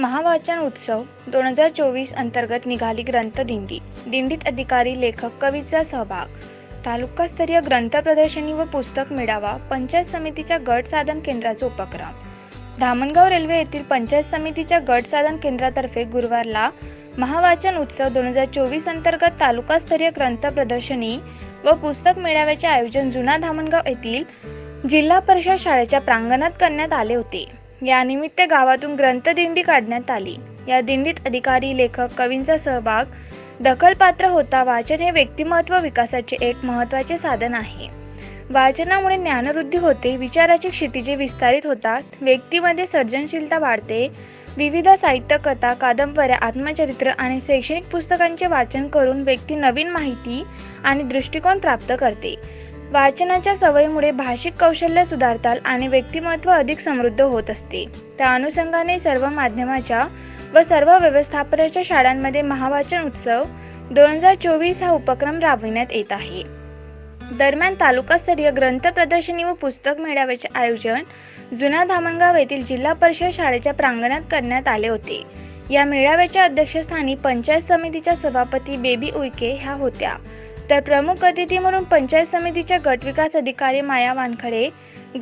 महावाचन उत्सव दोन हजार चोवीस अंतर्गत निघाली ग्रंथ दिंडी. दिंडीत अधिकारी लेखक कवीचा सहभाग. तालुकास्तरीय ग्रंथ प्रदर्शनी व पुस्तक मेळावा पंचायत समितीच्या गट साधन केंद्राचा उपक्रम. धामणगाव रेल्वे येथील पंचायत समितीच्या गट साधन केंद्रातर्फे गुरुवारला महावाचन उत्सव दोन हजार चोवीस अंतर्गत तालुकास्तरीय ग्रंथ प्रदर्शनी व पुस्तक मेळाव्याचे आयोजन जुना धामणगाव येथील जिल्हा परिषद शाळेच्या प्रांगणात करण्यात आले होते. यानिमित्त गावातून ग्रंथदिंडी काढण्यात आली. या दिंडीत अधिकारी लेखक कवींचा सहभाग दखलपात्र होता. वाचन हे व्यक्तिमत्व विकासाचे एक महत्त्वाचे साधन आहे. वाचनामुळे ज्ञानवृद्धी होते. विचाराची क्षितिजे विस्तारित होतात. व्यक्तीमध्ये सर्जनशीलता वाढते. विविध साहित्य कथा कादंबऱ्या आत्मचरित्र आणि शैक्षणिक पुस्तकांचे वाचन करून व्यक्ती नवीन माहिती आणि दृष्टिकोन प्राप्त करते. वाचनाच्या सवयीमुळे भाषिक कौशल्य सुधारतात आणि व्यक्तिमत्व अधिक समृद्ध होत असते. त्या अनुषंगाने सर्व माध्यमाच्या व सर्व व्यवस्थापनाच्या शाळांमध्ये महावाचन उत्सव दोन हजार चोवीस हा उपक्रम राबविण्यात येत आहे. दरम्यान तालुकास्तरीय ग्रंथ प्रदर्शनी व पुस्तक मेळाव्याचे आयोजन जुना धामणगाव येथील जिल्हा परिषद शाळेच्या प्रांगणात करण्यात आले होते. या मेळाव्याच्या अध्यक्षस्थानी पंचायत समितीच्या सभापती बेबी उईके ह्या होत्या. तर प्रमुख अतिथी म्हणून पंचायत समितीच्या गट विकास अधिकारी माया वानखडे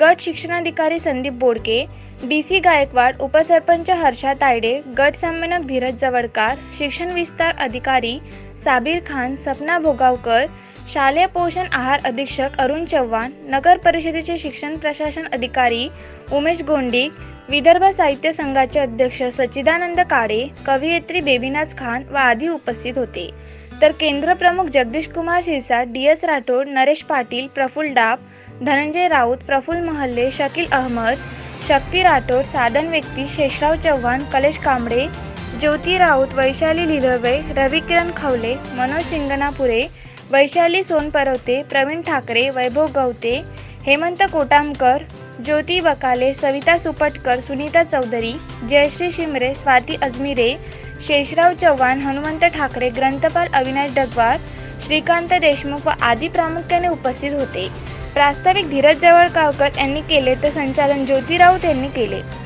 गट शिक्षणाधिकारी संदीप बोडके डी सी गायकवाड उपसरपंच हर्षा तायडे गट संमेलक धीरज जवळकार शिक्षण विस्तार अधिकारी साबीर खान सपना भोगावकर शालेय पोषण आहार अधीक्षक अरुण चव्हाण नगर परिषदेचे शिक्षण प्रशासन अधिकारी उमेश गोंडी विदर्भ साहित्य संघाचे अध्यक्ष सच्चिदानंद काळे कवयित्री बेबीनाज खान व आदी उपस्थित होते. तर केंद्र प्रमुख जगदीश कुमार सिरसा डी एस राठोड नरेश पाटील प्रफुल डाब धनंजय राऊत प्रफुल महल्ले शकील अहमद शक्ती राठोड साधन व्यक्ती शेषराव चव्हाण कलेश कांबळे ज्योती राऊत वैशाली लिलवे रविकिरण खवले मनोज शिंगणापुरे वैशाली सोनपरवते प्रवीण ठाकरे वैभव गवते हेमंत कोटामकर ज्योती बकाले सविता सुपटकर सुनीता चौधरी जयश्री शिमरे स्वाती अजमिरे शेषराव चव्हाण हनुमंत ठाकरे ग्रंथपाल अविनाश डगवार श्रीकांत देशमुख व आदी प्रामुख्याने उपस्थित होते. प्रास्ताविक धीरज जवळकावकर यांनी केले तर संचालन ज्योती राऊत यांनी केले.